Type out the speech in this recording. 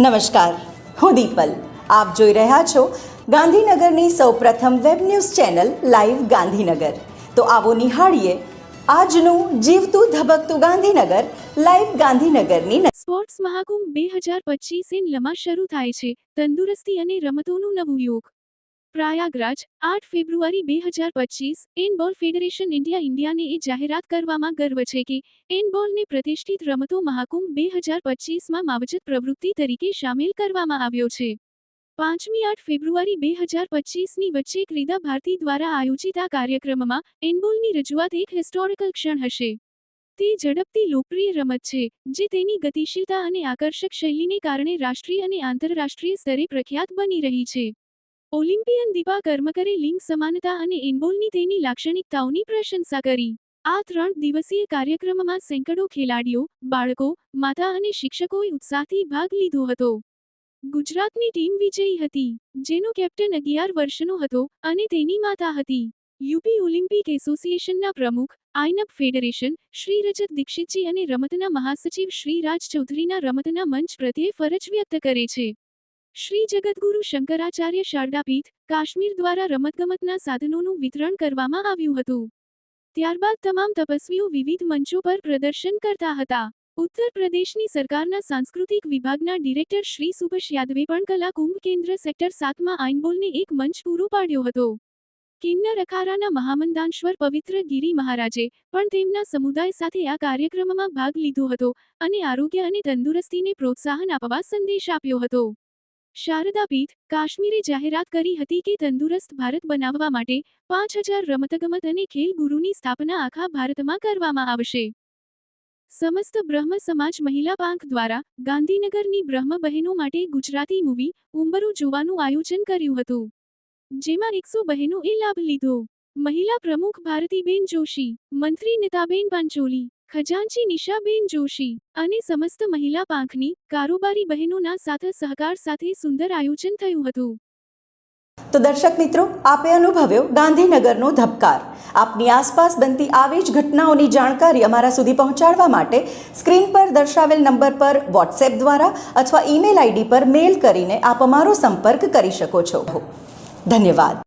નમસ્કાર. હું દીપલ. આપ જોઈ રહ્યા છો ગાંધીનગરની સૌપ્રથમ web news channel live Gandhinagar. તો આવો નિહાળીએ આજનું જીવતું ધબકતું ગાંધીનગર લાઈવ ગાંધીનગરની સ્પોર્ટ્સ મહાકુંભ બે હજાર પચીસ લમાં શરૂ થાય છે. તંદુરસ્તી અને રમતોનું નવું યુગ. પ્રયાગરાજ, આઠ ફેબ્રુઆરી બે હજાર પચીસ એનબોલ ફેડરેશન ઇન્ડિયા ઇન્ડિયાને એ જાહેરાત કરવામાં ગર્વ છે કે એનબોલને પ્રતિષ્ઠિત રમતો મહાકુંભ બે હજાર પચીસમાં માવજત પ્રવૃત્તિ તરીકે સામેલ કરવામાં આવ્યો છે. પાંચમી આઠ ફેબ્રુઆરી બે હજાર પચીસની વચ્ચે ક્રીડા ભારતી દ્વારા આયોજિત આ કાર્યક્રમમાં એનબોલની રજૂઆત એક હિસ્ટોરિકલ ક્ષણ હશે. તે ઝડપથી લોકપ્રિય રમત છે, જે તેની ગતિશીલતા અને આકર્ષક શૈલીને કારણે રાષ્ટ્રીય અને આંતરરાષ્ટ્રીય સ્તરે પ્રખ્યાત બની રહી છે. ઓલિમ્પિયન દીપા કર્મકરે લિંગ સમાનતા અને એનબોલની તેની લાક્ષણિકતાઓની પ્રશંસા કરી. આ ત્રણ દિવસીય કાર્યક્રમમાં સેંકડો ખેલાડીઓ, બાળકો, માતા અને શિક્ષકોએ ઉત્સાહથી ભાગ લીધો હતો. ગુજરાતની ટીમ વિજયી હતી, જેનો કેપ્ટન અગિયાર વર્ષનો હતો અને તેની માતા હતી. યુપી ઓલિમ્પિક એસોસિએશનના પ્રમુખ આઈનપ ફેડરેશન, શ્રી રજત દીક્ષિતજી અને રમતના મહાસચિવ શ્રી રાજ ચૌધરીના રમતના મંચ પ્રત્યે ફરજ વ્યક્ત કરે છે. શ્રી જગતગુરુ શંકરાચાર્ય શારદાપીઠ, કાશ્મીર દ્વારા રમતગમતના સાધનોનું વિતરણ કરવામાં આવ્યું હતું. ત્યારબાદ તમામ તપસ્વીઓ વિવિધ મંચો પર પ્રદર્શન કરતા હતા. ઉત્તર પ્રદેશની સરકારના સાંસ્કૃતિક વિભાગના ડિરેક્ટર શ્રી સુભાષ યાદવે પણ કલા કુંભ કેન્દ્ર સેક્ટર સાતમાં આઇનબોલને એક મંચ પૂરો પાડ્યો હતો. કિન્નર અખારાના મહામંદાંશ્વર પવિત્ર ગિરી મહારાજે પણ તેમના સમુદાય સાથે આ કાર્યક્રમમાં ભાગ લીધો હતો અને આરોગ્ય અને તંદુરસ્તીને પ્રોત્સાહન આપવા સંદેશ આપ્યો હતો. શારદાપીઠ કાશ્મીરે જાહેરાત કરી હતી કે તંદુરસ્ત ભારત બનાવવા માટે પાંચ હજાર રમતગમત અને ખેલ ગુરુની સ્થાપના આખા ભારતમાં કરવામાં આવશે. સમસ્ત બ્રહ્મ સમાજ મહિલા પાંખ દ્વારા ગાંધીનગરની બ્રહ્મ બહેનો માટે ગુજરાતી મૂવી, ઉંબરો જોવાનું આયોજન કર્યું હતું. જેમાં એકસો બહેનોએ લાભ લીધો. મહિલા પ્રમુખ ભારતીબેન જોશી, મંત્રી નીતાબેન પાંચોલી ખજાનચી નિશાબેન જોશી અને સમસ્ત મહિલા પાંખની કારોબારી બહેનોના સાથે સહકાર સાથે સુંદર આયોજન થયું હતું. તો દર્શક મિત્રો, આપે અનુભવ્યો ગાંધીનગરનો ધબકાર. આપની આસપાસ બનતી આવી જ ઘટનાઓની જાણકારી અમારા સુધી પહોંચાડવા માટે સ્ક્રીન પર દર્શાવેલ નંબર પર વોટ્સએપ દ્વારા અથવા ઈમેલ આઈડી પર મેલ કરીને આપ અમારો સંપર્ક કરી શકો છો. ધન્યવાદ.